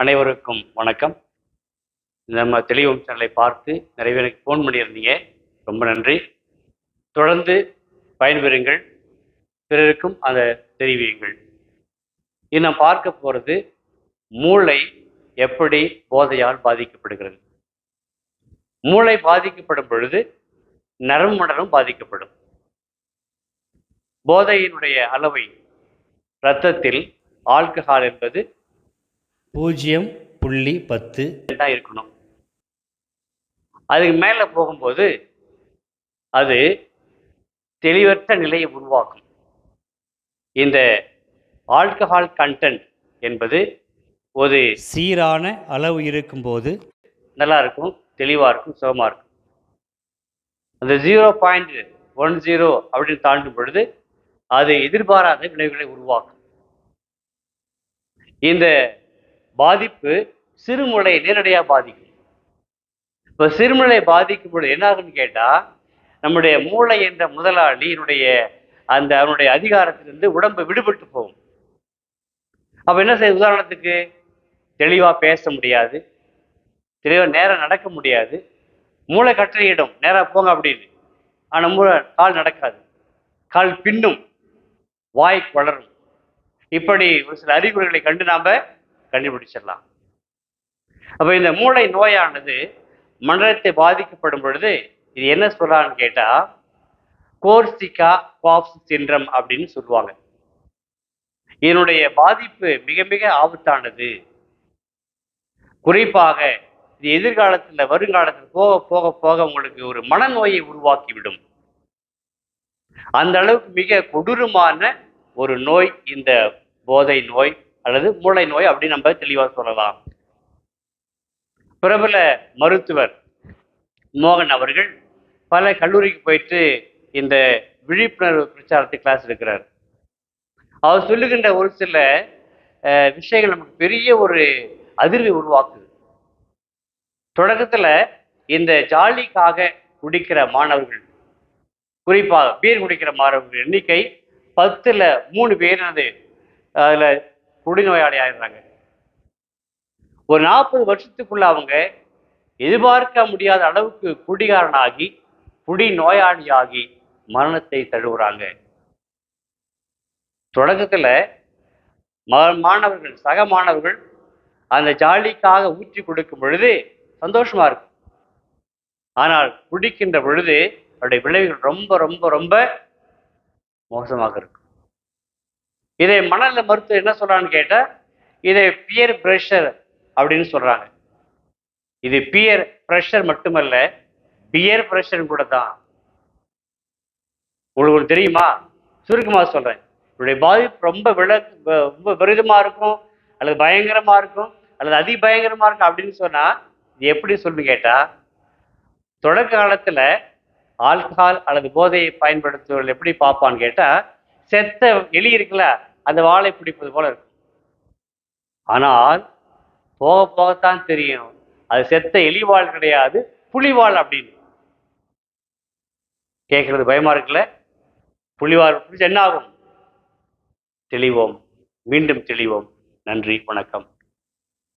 அனைவருக்கும் வணக்கம். நம்ம தெளிவும் சேனலை பார்த்து நிறைய பேருக்கு ஃபோன் பண்ணியிருந்தீங்க. ரொம்ப நன்றி. தொடர்ந்து பயன்பெறுங்கள். பிறருக்கும் அதை தெரிவியுங்கள். இது நாம் பார்க்க போகிறது மூளை எப்படி போதையால் பாதிக்கப்படுகிறது. மூளை பாதிக்கப்படும் பொழுது நரம்பு மண்டலம் பாதிக்கப்படும். போதையினுடைய அளவை இரத்தத்தில் ஆல்கஹால் என்பது பூஜ்ஜியம் புள்ளி பத்து. தான் இருக்கணும். அதுக்கு மேலே போகும்போது அது தெளிவற்ற நிலையை உருவாக்கும். இந்த ஆல்கஹால் கண்டென்ட் என்பது ஒரு சீரான அளவு இருக்கும்போது நல்லா இருக்கும் தெளிவாக இருக்கும் சுகமாக இருக்கும். அந்த ஜீரோ பாயிண்ட் ஒன் ஜீரோ அப்படின்னு தாண்டும் பொழுது அது எதிர்பாராத விளைவுகளை உருவாக்கும். இந்த பாதிப்பு சிறுமுளையை நேரடியாக பாதிக்கும். இப்போ சிறுமுளை பாதிக்கும் பொழுது என்ன ஆகுன்னு கேட்டால் நம்முடைய மூளை என்ற முதலாளியினுடைய அந்த அவனுடைய அதிகாரத்திலிருந்து உடம்பு விடுபட்டு போகும். அப்போ என்ன செய்ய உதாரணத்துக்கு தெளிவாக பேச முடியாது. தெளிவாக நேரம் நடக்க முடியாது. மூளை கட்டளையிடும் நேராக போங்க அப்படின்னு. ஆனால் மூளை கால் நடக்காது. கால் பின்னும் வாய் வளரும் இப்படி ஒரு சில அறிகுறிகளை கண்டு நாம கண்டுபிடிச்சிடலாம். அப்போ இந்த மூளை நோயானது மண்டலத்தை பாதிக்கப்படும் பொழுது இது என்ன சொல்றான்னு கேட்டா கோர்சிகா பாப்ஸ் சின்ரம் அப்படின்னு சொல்லுவாங்க. இதனுடைய பாதிப்பு மிக மிக ஆபத்தானது. குறிப்பாக இது எதிர்காலத்தில் வருங்காலத்தில் போக போக போக உங்களுக்கு ஒரு மனநோயை உருவாக்கிவிடும். அந்த அளவுக்கு மிக கொடூரமான ஒரு நோய் இந்த போதை நோய் அல்லது மூளை நோய் அப்படின்னு நம்ம தெளிவாக சொல்லலாம். பிரபல மருத்துவர் மோகன் அவர்கள் பல கல்லூரிக்கு போயிட்டு இந்த விழிப்புணர்வு பிரச்சாரத்தை கிளாஸ் எடுக்கிறார். அவர் சொல்லுகின்ற ஒரு சில விஷயங்கள் நமக்கு பெரிய ஒரு அதிர்வை உருவாக்குது. தொடக்கத்துல இந்த ஜாலிக்காக குடிக்கிற மாணவர்கள் குறிப்பாக பீர் குடிக்கிற மாணவர்கள் எண்ணிக்கை பத்துல மூணு பேர் அது அதுல குடிநோயாளி ஆயிடுறாங்க ஒரு நாற்பது வருஷத்துக்குள்ள அவங்க எதிர்பார்க்க முடியாத அளவுக்கு குடிகாரனாகி குடி நோயாளியாகி மரணத்தை தழுவுறாங்க. தொடக்கத்துல மாணவர்கள் சக மாணவர்கள் அந்த ஜாலிக்காக ஊற்றி கொடுக்கும் பொழுது சந்தோஷமா இருக்கும். ஆனால் குடிக்கின்ற பொழுது அவருடைய விளைவுகள் ரொம்ப ரொம்ப ரொம்ப மோசமாக இருக்கும். இதை மணலில் மருத்துவர் என்ன சொல்றான்னு கேட்டால் இதை பியர் பிரஷர் அப்படின்னு சொல்றாங்க. இது பியர் ப்ரெஷர் மட்டுமல்ல பியர் ப்ரெஷர் கூட தான். உங்களுக்கு தெரியுமா? சுருக்கமாக சொல்றேன். இவருடைய பாதிப்பு ரொம்ப விள ரொம்ப விரதமாக இருக்கும் அல்லது பயங்கரமா இருக்கும் அல்லது அதிபயங்கரமாக இருக்கும் அப்படின்னு சொன்னா இது எப்படி சொல்லு கேட்டா தொடக்க காலத்துல ஆல்கஹால் அல்லது போதையை பயன்படுத்துவர்கள் எப்படி பார்ப்பான்னு கேட்டா செத்த எலி இருக்குல்ல அந்த வாழை பிடிப்பது போல இருக்கும் ஆனால் போக போகத்தான் தெரியும். அது செத்த எலிவாள் கிடையாது புலிவாள் அப்படின்னு. கேட்கறது பயமா இருக்குல்ல? புலிவாள் என்ன ஆகும் தெளிவோம். மீண்டும் தெளிவோம். நன்றி வணக்கம்.